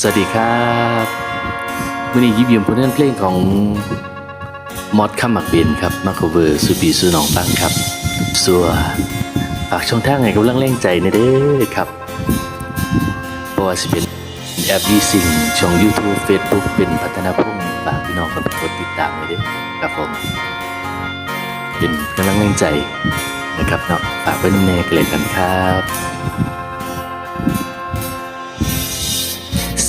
สวัสดีครับวันนี้ยิบยืมผลงานเพลงของมอดข้ามหมักเบนครับมา cover สุปีสุนองบ้างครับ สัวฝากช่องทางให้กำลังแรงใจในเด้อครับเพราะว่าสิเป็นแอปวีซิงช่อง YouTube Facebook เป็นพัฒนาพุ่มฝากพี่น้องกันไปกดติดตามเลยเด้อครับผม เป็นกำลังแรงใจนะครับเนาะฝากไว้น้ำแน่กันเลยกันครับ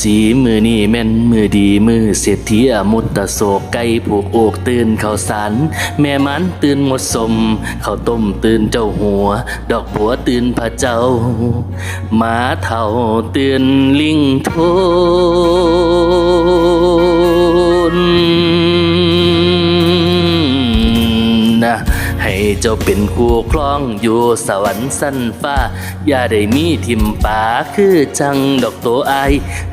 สีมือนี่แม่นมือดีมือเศรษฐีมุตตะโศกไก่ผูกโอกตื่นเขาสันแม่มันตื่นหมดสมเขาต้มตื่นเจ้าหัว ดอกบัวตื่นพระเจ้าหมาเท่าตื่นลิงโท เจ้าเป็นคู่ครองอยู่สวรรค์สั้นฟ้า อย่าได้มีทิมป่าคือจังดอกโตอ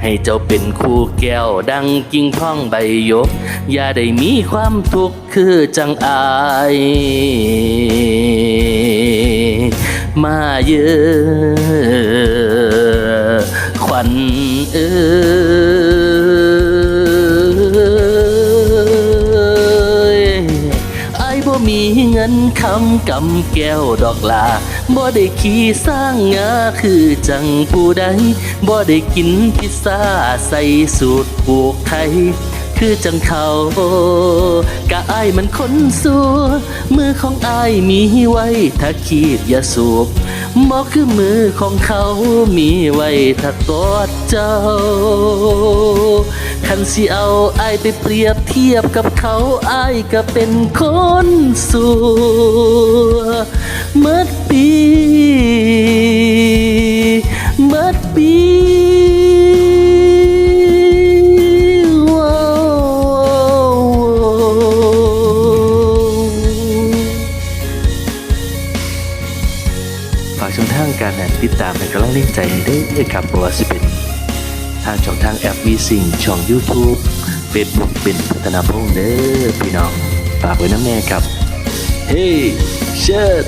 ให้เจ้าเป็นคู่แก้วดังกิ่งท่องใบยก อย่าได้มีความทุกข์คือจังอายมาเยอะขวัญเอ้ย งินคำกำแก้วดอกลาบ่ได้ขี่สร้างงาคือจังผู้ใดบ่ได้กินพิซซ่าใส่สูตรผูกไทย คือจังเขากะอ้ายมันคนสัวมือของอ้ายมีไว้ ถ้าขีดอย่าสูบบ่คือมือของเขามีไว้ถ้ากอดเจ้า คันสิเอาอายไปเปรียบเทียบกับเขาอายก็เป็นคนสัวากช่องทางการติดตามในกำลังเล่นใจให้ด้วยครับเพราะว่าสิเป็นทางช่องทางแอปวีซิงช่อง YouTube Facebook เป็นพัฒนาพงเด้อพี่น้องฝากไว้น้ำแน่ครับ เฮ้ยเชิด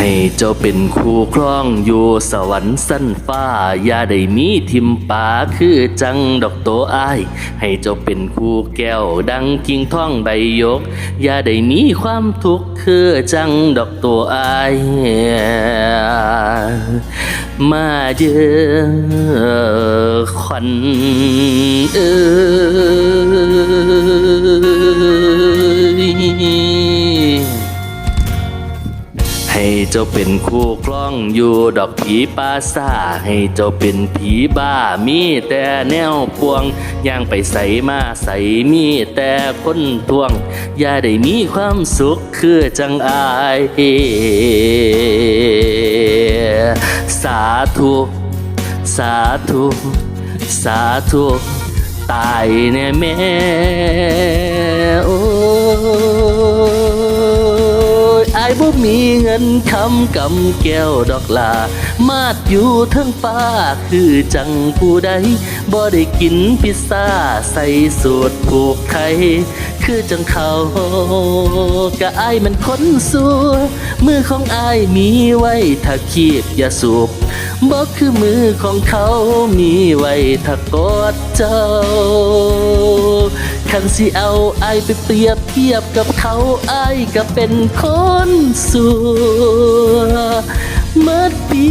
ให้เจ้าเป็นคู่ครองอยู่สวรรค์สั้นฟ้า อย่าได้มีทิมป่าคือจังดอกโตอาย ให้เจ้าเป็นคู่แก้วดังกิ่งท่องใบยก อย่าได้มีความทุกข์คือจังดอกตัวอาย มาเยอะขวัญเอ้ย เจ้าเป็นคู่คล้องอยู่ดอกผีปาซาให้เจ้าเป็นผีบ้ามีแต่แนวปวงย่างไปใส่มาใส่มีแต่คนทวง อย่าได้มีความสุขคือจังอาย สาธุ สาธุ สาธุตายแน่แม่โอ้ยอายบ่มีเงินคำกำแก้วดอกลา มาดอยู่ทั้งฟ้าคือจังผู้ใดบ่ได้กินพิซซ่าใส่สูตรผูกไทยคือจังเขากะอายมันคนสัวมือของอายมีไว้ถ้าคีบอย่าสูบบอกคือมือของเขามีไว้ถ้ากอดเจ้า คันสิเอาไอไปเปรียบเทียบกับเขาไอก็เป็นคนสัวเมื่อปี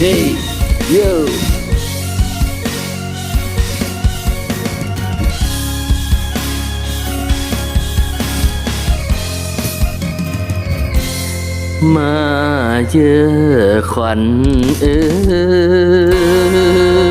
Hey, yo. มาเยอะขวัญเอ้ย